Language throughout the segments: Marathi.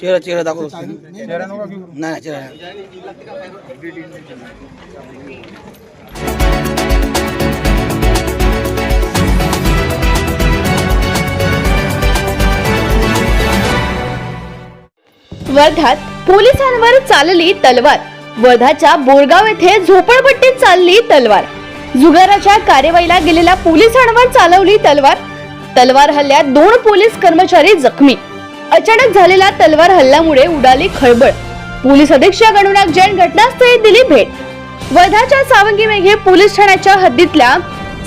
चेहरा चेहरा दाखवत. असते नाही नाही चेहरा. वर्धात पोलिसांवर चालली तलवार. वर्धाच्या बोरगाव येथे झोपडपट्टीत चालली तलवार. जुगाराच्या कार्यवाहीला गेलेल्या पोलिसांवर चालवली तलवार. तलवार हल्ल्यात दोन पोलीस कर्मचारी जखमी. अचानक झालेला तलवार हल्ल्यामुळे उडाली खळबळ. पोलीस अधीक्षक अनुराग जैन घटनास्थळी दिली भेट. वर्धाच्या सावंगी मेघे पोलीस ठाण्याच्या हद्दीतल्या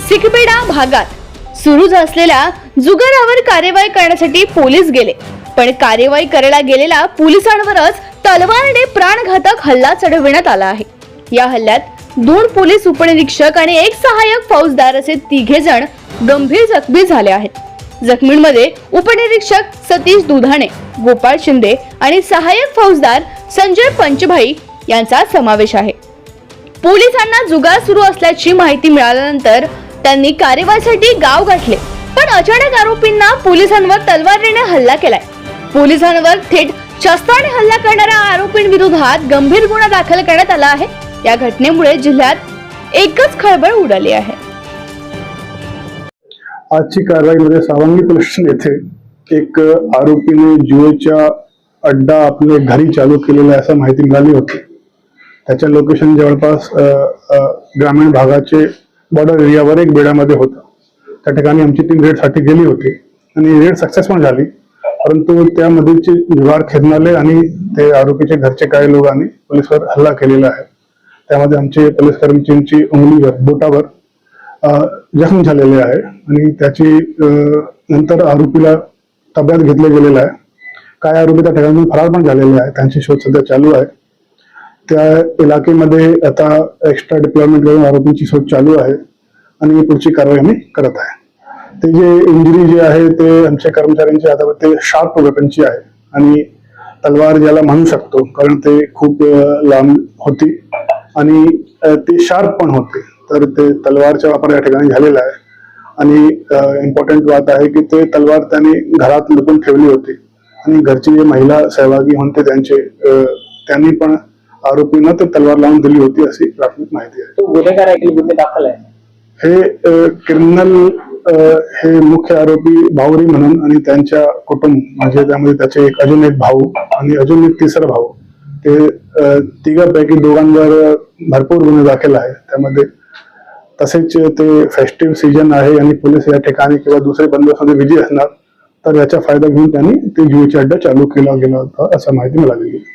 सिकबेडा भागात सुरू असलेल्या जुगारावर कार्यवाही करण्यासाठी पोलीस गेले. पण कार्यवाही करायला गेलेल्या पोलिसांवरच तलवारने प्राणघातक हल्ला चढविण्यात आला आहे. या हल्ल्यात दोन पोलीस उपनिरीक्षक आणि एक सहाय्यक फौजदार असे तिघे जण गंभीर जखमी झाले आहेत. जखमींमध्ये उपनिरीक्षक सतीश दुधाणे गोपाळ शिंदे आणि सहाय्यक फौजदार संजय पंचभाई यांचा समावेश आहे. पोलिसांना जुगार सुरू असल्याची माहिती मिळाल्यानंतर त्यांनी कार्यवाहीसाठी गाव गाठले पण अचानक आरोपींना पोलिसांवर तलवारीने हल्ला केलाय. पोलिसांवर थेट शस्त्राने हल्ला करणाऱ्या आरोपींविरोधात गंभीर गुन्हा दाखल करण्यात आला आहे. या घटनेमुळे जिल्ह्यात एकच खळबळ उडाली आहे. आजची कारवाईमध्ये सावंगी पोलीस येथे एक आरोपीने जुएच्या अड्डा आपले घरी चालू केलेला आहे असं माहिती मिळाली होती. त्याच्या लोकेशन जवळपास ग्रामीण भागाचे बॉर्डर एरियावर एक बेड्यामध्ये होतं. त्या ठिकाणी आमची टीम रेडसाठी गेली होती आणि रेड सक्सेस पण झाली. परंतु त्यामध्येचे जुगार खेळणारे आणि ते आरोपीचे घरचे काही लोकांनी पोलिसवर हल्ला केलेला आहे. त्यामध्ये आमचे पोलीस कर्मचाऱ्यांची उंगलीवर बोटावर जखम झालेले आहे आणि त्याची नंतर आरोपीला ताब्यात घेतलं गेलेलं आहे. काय आरोपी त्या ठिकाणी फरार पण झालेले आहे. त्यांची शोध सध्या चालू आहे. त्या इलाकेमध्ये आता एक्स्ट्रा डिप्लॉयमेंट करून आरोपींची शोध चालू आहे आणि पुढची कारवाई आम्ही करत आहे. ते जे इंजुरी जे आहे ते आमच्या कर्मचाऱ्यांच्या हातावर ते शार्प वेपनची आहे आणि तलवार ज्याला म्हणू शकतो कारण ते खूप लांब होती आणि ते शार्प पण होते. तर ते तलवारचा वापर या ठिकाणी झालेला आहे. आणि इम्पॉर्टंट बात आहे की ते तलवार त्याने घरात लपून ठेवली होती. आणि घरची जे महिला सहभागी होते त्यांचे त्यांनी पण आरोपींना ते तलवार लावून दिली होती अशी प्राथमिक माहिती आहे. तो गुन्हेगार आहे की गुन्हे दाखल आहे? हे क्रिमिनल हे मुख्य आरोपी भाऊरी म्हणून आणि त्यांच्या कुटुंब म्हणजे त्यामध्ये त्याचे एक अजून एक भाऊ आणि अजून एक तिसरा भाऊ ते तिघांपैकी दोघांवर भरपूर गुन्हे दाखल आहे त्यामध्ये तसेच ते फेस्टिव्ह सीजन आहे आणि पोलीस या ठिकाणी किंवा दुसरे बंदोबस्तामध्ये विजय असणार तर याचा फायदा घेऊन त्यांनी ते जुईचा अड्डा चालू केला गेला होता असं माहिती मिळालेली आहे.